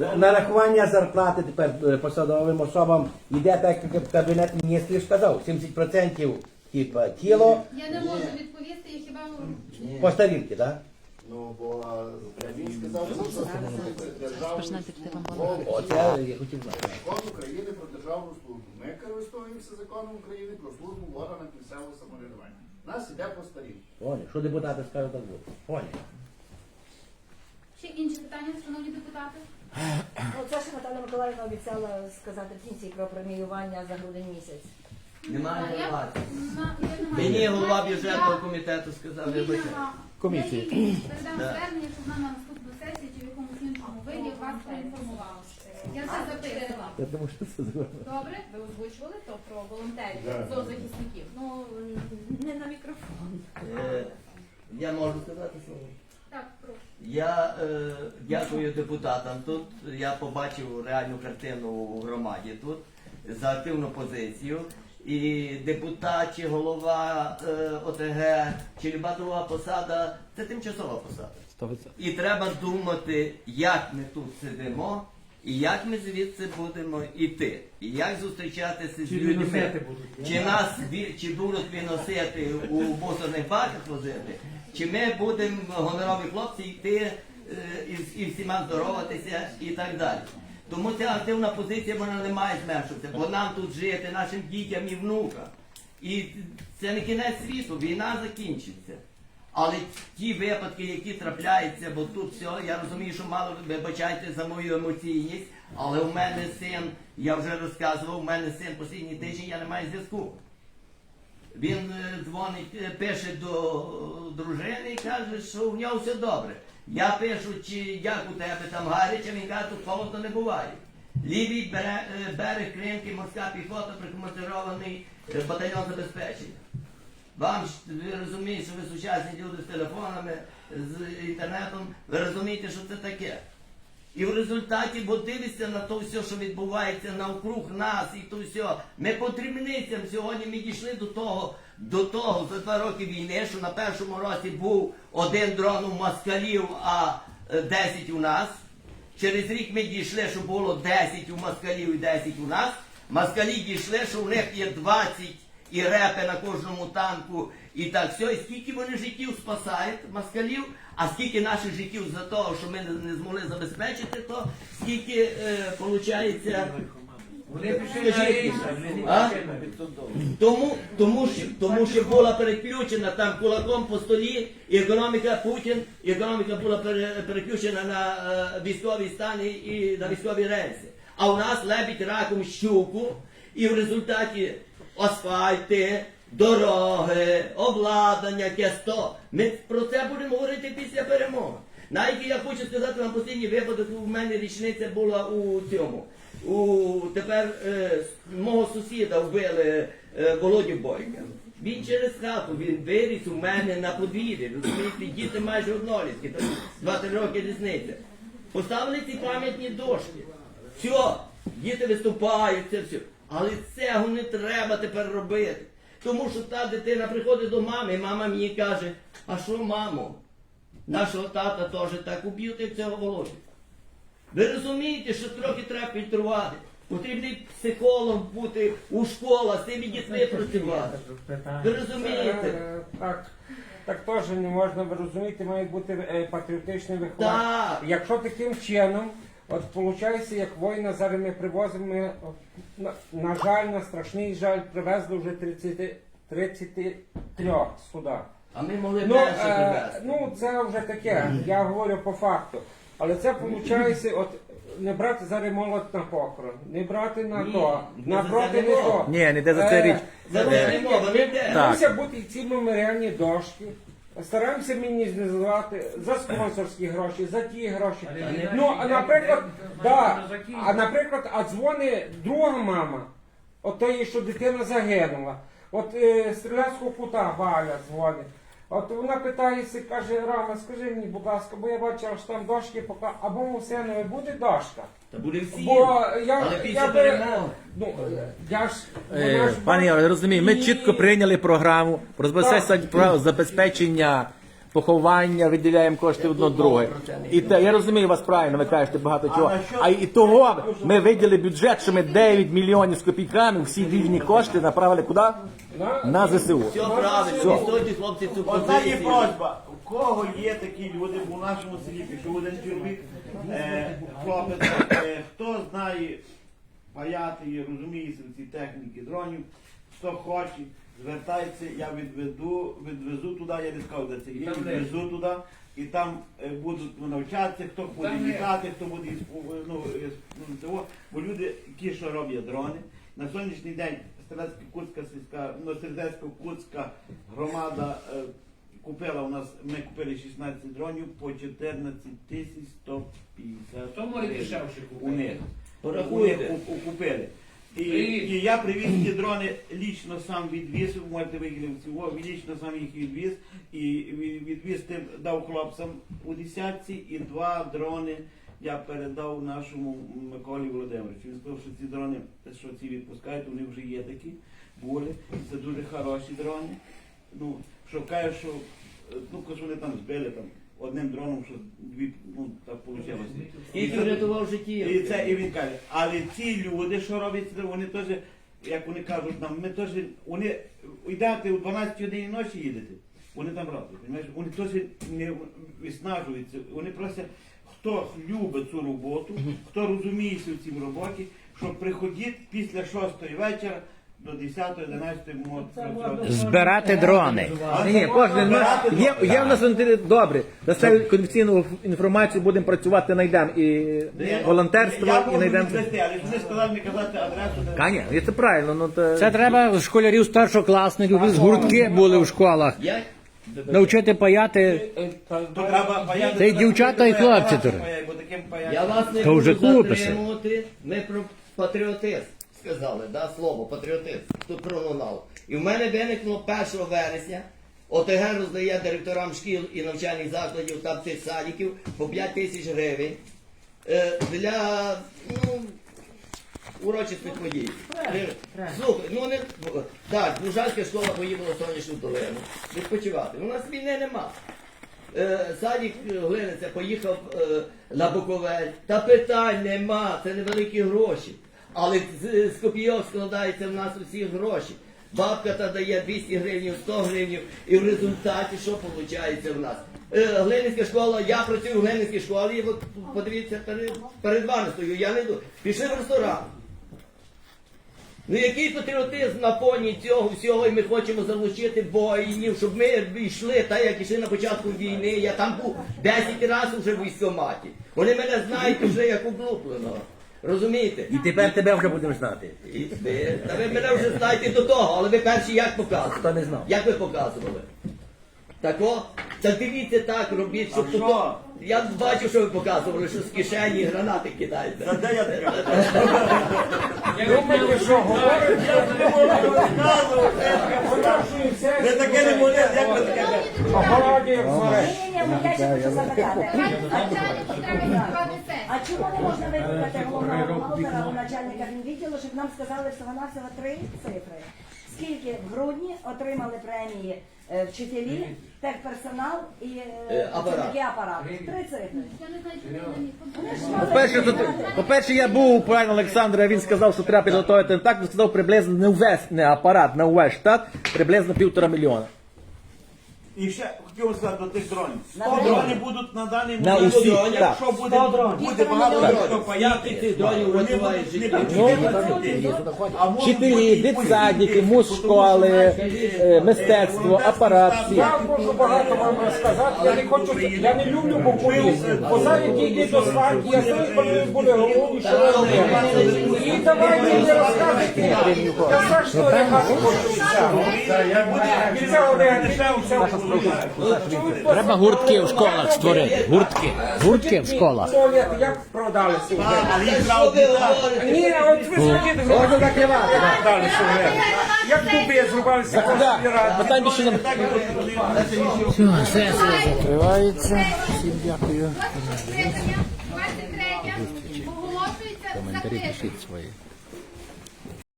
Нарахування зарплати тепер е, посадовим особам йде так, як кабінет міністрів сказав. 70% типа тіло Я не можу відповісти, я хіба по старінки, так? Ну, бо він сказав, що це я хотів знати. Закон України про державну службу. Ми користуємося законом України про службу в органах місцевого самоврядування. Нас іде по старій. Понял. Що депутати скажуть, так буде. Понял. ще інші питання, шановні депутати? Ну, це ж Наталя Миколаївна обіцяла сказати в кінці про преміювання за грудень місяць. Немає А на- я. Мені голова бюджетного комітету сказав, вибачте. Комісії. Передам звернення, щоб вона на наступну сесію чи в якомусь іншому виді вас проінформувала. Я це записала. Я думаю, що це зробимо. Добре? Ви озвучували то про волонтерів, Да. зоозахисників. Ну, не на мікрофон. Е, Я можу сказати слово. Я е, дякую депутатам тут. Я побачив реальну картину у громаді тут за активну позицію. І депутат чи голова е, ОТГ чи люба друга посада це тимчасова посада. І треба думати, як ми тут сидимо, і як ми звідси будемо йти, і як зустрічатися з людьми. Чи нас чи будуть виносити у мусорних баках возити, чи ми будемо гонорові хлопці йти е, і, всіма здороватися і так далі. Тому ця активна позиція вона не має зменшуватися, бо нам тут жити, нашим дітям і внукам. І це не кінець світу, війна закінчиться. Але ті випадки, які трапляються, бо тут все, я розумію, що мало вибачайте за мою емоційність, але у мене син, я вже розказував, у мене син останній тиждень, я не маю зв'язку. Він е, дзвонить, е, пише до е, дружини і каже, що в нього все добре. Я пишу, чи як у тебе там гаряче, він каже, тут холодно не буває. Лівий бере- берег Кримки, морська піхота, прикомандирований батальйон забезпечення. Вам ви розумієте, що ви сучасні люди з телефонами, з інтернетом, ви розумієте, що це таке. І в результаті, бо дивишся на то все, що відбувається навкруг нас, і то все. Ми по дрібницям сьогодні ми дійшли до того, до того за два роки війни, що на першому році був один дрон у москалів, а е, 10 у нас. Через рік ми дійшли, що було 10 у москалів і 10 у нас. Москалі дійшли, що у них є 20 і репи на кожному танку, і так все. І скільки вони життів спасають москалів, а скільки наших життів за того, що ми не, змогли забезпечити, то скільки е, виходить. Вони пішли на рейса, вони А? пішли на. Тому, тому, що, тому що була переключена там кулаком по столі, і економіка Путін, і економіка була пере- переключена на е, військові стани і на військові рельси. А у нас лебідь раком щуку, і в результаті асфальти, дороги, обладнання, К100. Ми про це будемо говорити після перемоги. Навіть я хочу сказати вам останній випадок, у мене річниця була у цьому. У тепер е, мого сусіда вбили е, Володю Бойка. Він через хату, він виріс у мене на подвір'ї. Розумієте, діти майже однолітки, там 2-3 роки різниця. Поставили ці пам'ятні дошки. Все, діти виступають, це все. Але цього не треба тепер робити. Тому що та дитина приходить до мами, і мама мені каже, а що, мамо? Нашого тата теж так уб'ють, як цього Володю. Ви розумієте, що трохи треба фільтрувати. Потрібний психолог бути у школах, з цими дітьми працювати. Ви розумієте? Е, Так, так теж не можна, ви розумієте, має бути е, патріотичне виховання. Якщо таким чином, от виходить, як воїна зараз ми привозимо, ми, на, на жаль, на страшний жаль, привезли вже 30, 33 сюди. А ми могли Ну, перше е, привезти. ну це вже таке, я говорю по факту. Але це виходить, от не брати зараз молодь на похорон, не брати на Ні, то, не напроти за це не не то. Ні, не де за це Е, річ. За ну, це не мова, не йде. Стараємося бути ці меморіальні дошки. Стараємося мінімізувати за спонсорські гроші, за ті гроші. Але Ну, а наприклад, да, а наприклад, а дзвони друга мама, от тої, що дитина загинула. От е, стрілянського кута Валя дзвонить. От вона питається, каже, Рама, скажи мені, будь ласка, бо я бачила, що там дошки пока, або не буде дошка. Та буде всі. Бо я, Але я після би, перемоги. ну, я ж, Е, ж Пані, я розумію, ми І- чітко прийняли програму про забезпечення, про забезпечення поховання, виділяємо кошти одно друге. І те, я розумію вас правильно, ви кажете багато чого. А і того ми виділи бюджет, що ми 9 мільйонів з копійками, всі вільні кошти направили куди? На ЗСУ. Все правильно, відстоюйте хлопці цю Одна є позицію. просьба. У кого є такі люди у нашому селі, пішов один чоловік, е, хлопець, е, хто знає паяти і розуміється в цій техніці дронів, хто хоче, звертається, я відведу, відвезу туди, я не сказав, де це є, відвезу туди. І там е, будуть навчатися, хто буде літати, хто буде із- ну, із- ну, того. бо люди, які що роблять дрони, на сьогоднішній день Стрелецька-Кутська сільська, ну, Стрелецька-Кутська громада е, купила у нас, ми купили 16 дронів по 14 тисяч 150 Хто може гривень. дешевше у купити? них. Порахуйте. У них куп- купили. І, Привіт. і я привіз ті дрони, лічно сам відвіз, ви можете вигідати всього, лічно сам їх відвіз, і ві- відвіз тим, дав хлопцям у десятці, і два дрони я передав нашому Миколі Володимировичу. Він сказав, що ці дрони, що ці відпускають, вони вже є такі, були, це дуже хороші дрони. Ну, що каже, що е, ну, коли вони там збили там, одним дроном, що дві, ну, так вийшло. Скільки врятував життя? І це і він каже, але ці люди, що роблять, це вони теж, як вони кажуть нам, ми теж, вони йдете у 12 годині ночі їдете, вони там роблять, розумієш? Вони теж не виснажуються, вони просять, хто любить цю роботу, хто розуміється в цій роботі, щоб приходити після 6 вечора до 10 11 можуть Збирати дрони. Ні, ні, кожен на- є, є в нас добре. Дасте конфіденційну інформацію, будемо працювати, знайдемо і волонтерство, Я і можу знайдемо. відвести, але ж вони сказали мені казати адресу. де- Каня, це правильно, ну то Це треба школярів старшокласників, з гуртки були в школах. Навчити паяти. То треба паяти. Це і дівчата, і хлопці тут. Бо таким паять. Я вас не То вже буду хлопець. затримувати. Ми про патріотизм сказали, да, слово патріотизм. Тут пролунало. І в мене виникло 1 вересня. ОТГ роздає директорам шкіл і навчальних закладів та цих садиків по 5 тисяч гривень е, для ну, урочистих подій. Слухай, ну не так, Бужанська школа поїхала в сонячну долину. Відпочивати. У нас війни нема. Е, Садік Глиниця поїхав е, на Буковель. Та питань нема, це невеликі гроші. Але з, з копійок складаються в нас усі гроші. Бабка та дає 200 гривень, 100 гривень, і в результаті що виходить в нас? Е, Глиницька школа, я працюю в Глиницькій школі, і от подивіться, перед, перед вами стою, я не йду. Пішли в ресторан. Ну який патріотизм на фоні цього всього, і ми хочемо залучити воїнів, щоб ми йшли, так як йшли на початку війни. Я там був 10 разів вже в військкоматі. Вони мене знають вже як облупленого. Розумієте? і тепер тебе вже будемо знати. І ви, та ви мене вже знаєте до того, але ви перші як показували? Хто не знав? Як ви показували? Так о, так дивіться так, робіть, щоб А тут. що? Я бачу, що ви показували, що з кишені гранати кидаєте. Та де я таке? Думаєте, що говорить? Ви таке не можете, як ви таке? Ні, ні, ні, я ще хочу запитати. Начальнику треба відкривати сесію. А чому не можна викликати головного бухгалтера або начальника відділу, щоб нам сказали всього-навсього три цифри? Скільки в грудні отримали премії е, вчителі, техперсонал і Е, е, апарат. працівники апарату? Три цифри. Не Вони ж подумали. По-перше, тут, по-перше, я був у пана Олександра, він сказав, що треба підготувати так, він сказав приблизно не увесь не апарат, на увесь штат, приблизно півтора мільйона. І ще хотів сказати до тих дронів. 100 дрони. дронів будуть на даний На момент. усі, Якщо так. буде, буде багато Так. хто паяти, Скільки дронів вони будуть не життя? а можуть Вчителі, і дитсадики, музшколи, тому що наші, е, мистецтво, апарат, всі. Я можу багато вам розказати, я не хочу, я не люблю популізм. Бо зараз тільки до сварки, я знаю, коли були головні, що ви робили. І давайте не розказуйте. Я страшно регати хочу від цього. Від цього негативу. Треба гуртки в школах створити. Гуртки. Гуртки в школах. Як говорите? Ні, от ви скажіть, Можна закривати. продалися вже. Як дуби кожній раді. Питань більше не Все, сесія закривається. Всім дякую. 23 оголошується закритим. свої.